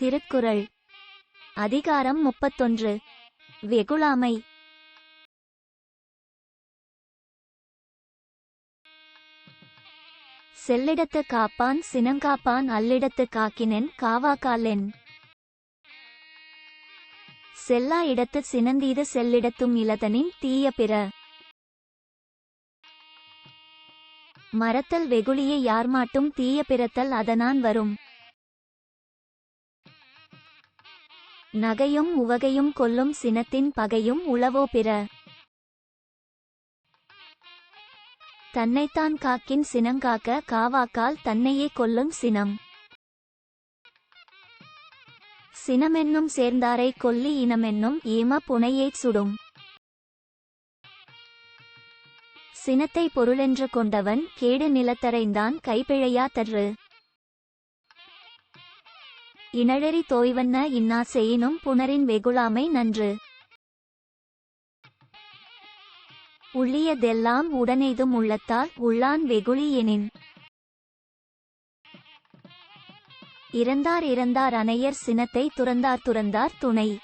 திருக்குறள். அதிகாரம் முப்பத்தொன்று. வெகுளாமை. செல்லிடத்து காப்பான் சினங்காப்பான் அல்லிடத்து காக்கினென் காவாக்காலென். செல்லா இடத்து சினந்தீது செல்லிடத்தும் இலதனின் தீய பிற. மரத்தல் வெகுளியை யார்மாட்டும் தீய பிறத்தல் அதனான் வரும். நகையும் உவகையும் கொல்லும் சினத்தின் பகையும் உளவோ பிற. தன்னைத்தான் காக்கின் சினங்காக்க காவாக்கால் தன்னையே கொல்லும் சினம். சினமென்னும் சேர்ந்தாரை கொல்லி இனமென்னும் ஏம புனையைச் சுடும். சினத்தை பொருளென்று கொண்டவன் கேடு நிலத்தரைந்தான் கைப்பிழையா தரு இனழறி தோய்வன்ன இன்னா செய்யினும் புணரின் வெகுளாமை நன்று. உள்ளியதெல்லாம் உடனெய்தும் உள்ளத்தால் உள்ளான் வெகுளி எனின். இறந்தார் இறந்தார் அனையர் சினத்தை துறந்தார் துறந்தார் துணை.